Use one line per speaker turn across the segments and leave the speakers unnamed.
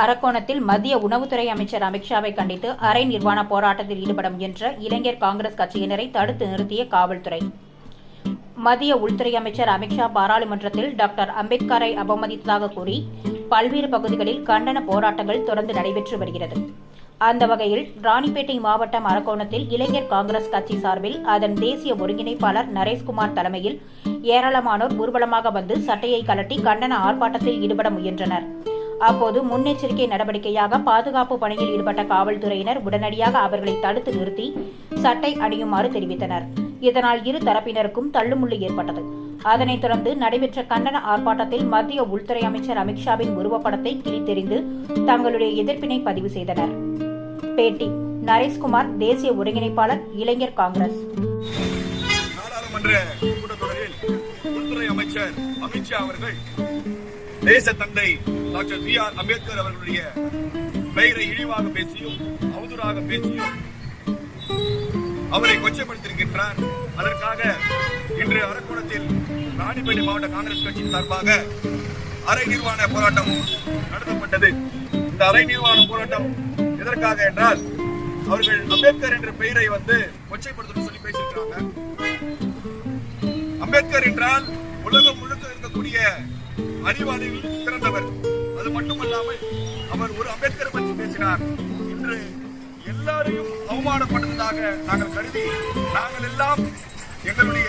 அரக்கோணத்தில் மத்திய உணவுத்துறை அமைச்சர் அமித்ஷாவை கண்டித்து அரை நிர்வாண போராட்டத்தில் ஈடுபட முயன்ற இளைஞர் காங்கிரஸ் கட்சியினரை தடுத்து நிறுத்திய காவல்துறை. மத்திய உள்துறை அமைச்சர் அமித்ஷா பாராளுமன்றத்தில் டாக்டர் அம்பேத்கரை அவமதித்ததாக கூறி பல்வேறு பகுதிகளில் கண்டன போராட்டங்கள் தொடர்ந்து நடைபெற்று வருகிறது. அந்த வகையில் ராணிப்பேட்டை மாவட்டம் அரக்கோணத்தில் இளைஞர் காங்கிரஸ் கட்சி சார்பில் அதன் தேசிய ஒருங்கிணைப்பாளர் நரேஷ்குமார் தலைமையில் ஏராளமானோர் ஊர்வலமாக வந்து சட்டையை கலட்டி கண்டன ஆர்ப்பாட்டத்தில் ஈடுபட முயன்றனர். அப்போது முன்னெச்சரிக்கை நடவடிக்கையாக பாதுகாப்பு பணியில் ஈடுபட்ட காவல்துறையினர் உடனடியாக அவர்களை தடுத்து நிறுத்தி சட்டை அணியுமாறு தெரிவித்தனர். இதனால் இரு தரப்பினருக்கும் தள்ளுமுள்ளு ஏற்பட்டது. அதனைத் தொடர்ந்து நடைபெற்ற கண்டன ஆர்ப்பாட்டத்தில் மத்திய உள்துறை அமைச்சர் அமித்ஷாவின் உருவப்படத்தை கிழித்தெறிந்து தங்களுடைய எதிர்ப்பினை பதிவு செய்தனர். பேட்டி நரேஷ்குமார் தேசிய ஒருங்கிணைப்பாளர் இளைஞர் காங்கிரஸ்.
நாடாளுமன்ற கூட்டத்தொடரில் உள்துறை அமைச்சர் அமித்ஷா அவர்கள் தேச தந்தை டாக்டர் பி ஆர் அம்பேத்கர் அவர்களுடைய பெயரை இழிவாக பேசியும் அவதூறாக பேசியும் அவரை கொச்சைப்படுத்தியிருக்கின்றார். அதற்காக இன்று அரக்கோணத்தில் ராணிப்பேட்டை மாவட்ட காங்கிரஸ் கட்சியின் சார்பாக அரை நிர்வாண போராட்டம் நடத்தப்பட்டது. இந்த அரை நிர்வாண போராட்டம் எதற்காக என்றால் அவர்கள் அம்பேத்கர் என்ற பெயரை வந்து கொச்சைப்படுத்தணும் சொல்லி பேசியிருக்கிறாங்க. அம்பேத்கர் என்றால் உலகம் முழுக்க இருக்கக்கூடிய அறிவாளிகள் சிறந்தவர். அது மட்டுமல்லாமல் அவர் ஒரு அம்பேத்கர் பற்றி பேசினார். இன்று எல்லாரையும் அவமானப்படுவதாக நாங்கள் கருதி நாங்கள் எல்லாம் எங்களுடைய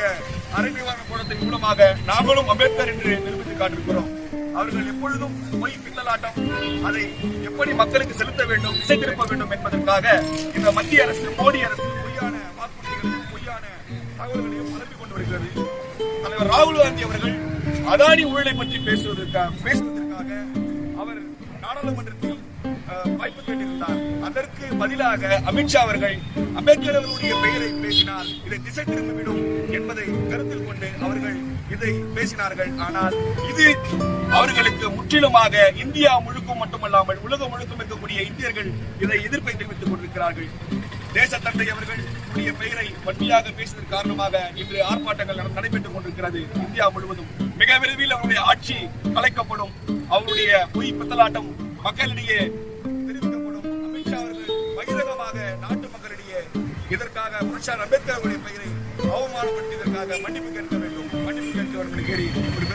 அறிவிவான போராட்டத்தின் மூலமாக நாங்களும் அம்பேத்கர் என்று நிரூபித்து காட்டிருக்கிறோம் அவர்கள் எப்பொழுதும் பொய் பின்னலாட்டம் அதை எப்படி மக்களுக்கு செலுத்த வேண்டும் திசை திருப்ப வேண்டும் என்பதற்காக இந்த மத்திய அரசு மோடி அரசு பொய்யான வாக்குறுதிகளையும் பொய்யான தகவல்களையும் பரப்பிக் கொண்டு வருகிறது. தலைவர் ராகுல் காந்தி அவர்கள் அதானி ஊழலை பற்றி பேசுவதற்காக பேசுவதற்காக அவர் நாடாளுமன்றத்தில் வாய்ப்பு கேட்டிருந்தார். அதற்கு பதிலாக அமித்ஷா அவர்கள் அம்பேத்கர் அவர்களுடைய பெயரை பேசினால் இதை திசை திரும்பிவிடும் என்பதை கருத்தில் கொண்டு அவர்கள் இதை பேசினார்கள். ஆனால் இது அவர்களுக்கு முற்றிலுமாக இந்தியா முழுக்கும் மட்டுமல்லாமல் உலகம் முழுக்கும் இருக்கக்கூடிய இந்தியர்கள் இதை எதிர்ப்பை தெரிவித்துக் கொண்டிருக்கிறார்கள். தேச தந்தை அவர்கள் உடைய பெயரை வன்மையாக பேசியதன் காரணமாக இன்று ஆர்ப்பாட்டங்கள் நடைபெற்றுக் கொண்டிருக்கிறது இந்தியா முழுவதும். மிக விரைவில் அவருடைய ஆட்சி கலைக்கப்படும். அவருடைய பொய் பித்தலாட்டம் மக்களிடையே இதற்காக புரட்சியாளர் அம்பேத்கர் அவருடைய பெயரை அவமானப்படுத்தியதற்காக மன்னிப்பு கேட்க வேண்டும். மன்னிப்பு கேட்க வேண்டும் என்று கேடி ஒரு